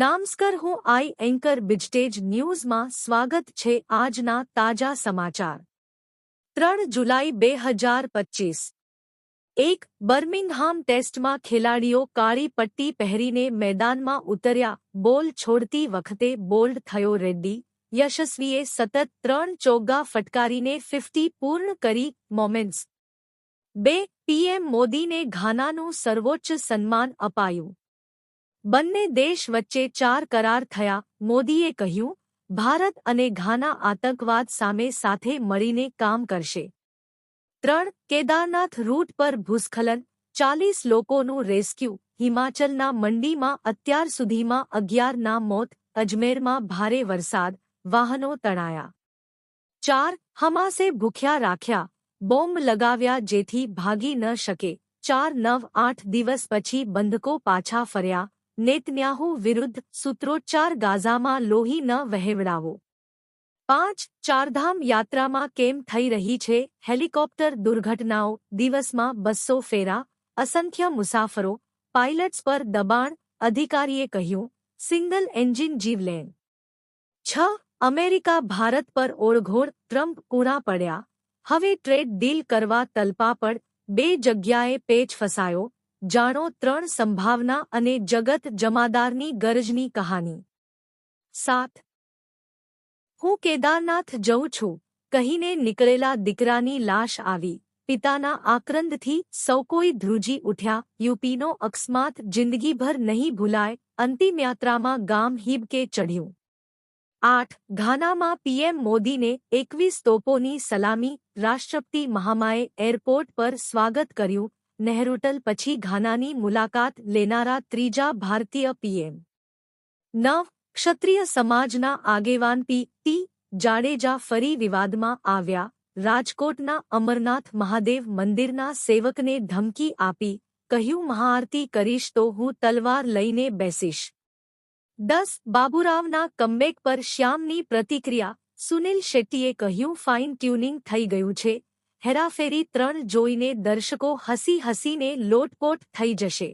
નામસ્કર હું આઈ એન્કર બિજટેજ ન્યૂઝમાં સ્વાગત છે આજના તાજા સમાચાર. ત્રણ જુલાઈ બે હજાર પચીસ. એક બર્મિંગહામ ટેસ્ટમાં ખેલાડીઓ કાળી પટ્ટી પહેરીને મેદાનમાં ઉતર્યા, બોલ છોડતી વખતે બોલ્ડ થયો રેડ્ડી, યશસ્વીએ સતત ત્રણ ચોગ્ગા ફટકારીને ફિફ્ટી પૂર્ણ કરી, મોમેન્ટ્સ. બે પીએમ મોદીને ઘાનાનું સર્વોચ્ચ સન્માન અપાયું. બંને દેશ વચ્ચે ચાર કરાર થયા. મોદીએ કહ્યું, ભારત અને ઘાના આતંકવાદ સામે સાથે મળીને કામ કરશે. ત્રણ, કેદારનાથ રૂટ પર ભૂસ્ખલન, ચાલીસ લોકોનું રેસ્ક્યુ, હિમાચલના મંડીમાં અત્યાર સુધીમાં અગિયારના મોત, અજમેરમાં ભારે વરસાદ, વાહનો તણાયા. ચાર, હમાસે ભૂખ્યા રાખ્યા, બોમ્બ લગાવ્યા જેથી ભાગી ન શકે. ચાર, નવ, આઠ દિવસ પછી બંધકો પાછા ફર્યા નેતન્યાહુ વિરુદ્ધ સૂત્રોચ્ચાર ગાઝામાં લોહી ન વહેવડાવો. પાંચ, ચારધામ યાત્રામાં કેમ થઈ રહી છે? હેલિકોપ્ટર દુર્ઘટનાઓ, દિવસમાં બસો ફેરા, અસંખ્ય મુસાફરો, પાયલટ્સ પર દબાણ, અધિકારીએ કહ્યું, સિંગલ એન્જિન જીવલેણ છ, અમેરિકા ભારત પર ઓળઘોળ, ટ્રમ્પ કૂણા પડ્યા. હવે ટ્રેડ ડીલ કરવા તલપા પર બે જગ્યાએ પેચ ફસાયો. જાણો ત્રણ સંભાવના અને જગત જમાદારની ગરજની કહાની. સાત. હું કેદારનાથ જઉં છું, કહીને નીકળેલા દીકરાની લાશ આવી. પિતાના આક્રંદથી સૌ કોઈ ધ્રુજી ઉઠ્યા. યુપીનો અકસ્માત જિંદગીભર નહીં ભૂલાય, અંતિમ યાત્રામાં ગામ હિબકે ચઢ્યું. આઠ. ઘાનામાં પીએમ મોદીને એકવીસ તોપોની સલામી રાષ્ટ્રપતિ મહામાએ એરપોર્ટ પર સ્વાગત કર્યું. નહેરુટલ પછી ઘાનાની મુલાકાત લેનારા ત્રીજા ભારતીય પીએમ. નવ, ક્ષત્રિય સમાજના આગેવાન પી, ટી, જાડેજા ફરી વિવાદમાં આવ્યા. રાજકોટના અમરનાથ મહાદેવ મંદિરના સેવકને ધમકી આપી, કહ્યું, મહાઆરતી કરીશ તો હું તલવાર લઈને બેસીશ. દસ, બાબુરાવના કમબેક પર શ્યામની પ્રતિક્રિયા. સુનિલ શેટ્ટીએ કહ્યું, ફાઇન ટ્યુનિંગ થઈ ગયું છે. હેરાફેરી ત્રણ જોઈને દર્શકો હસી હસીને લોટપોટ થઈ જશે.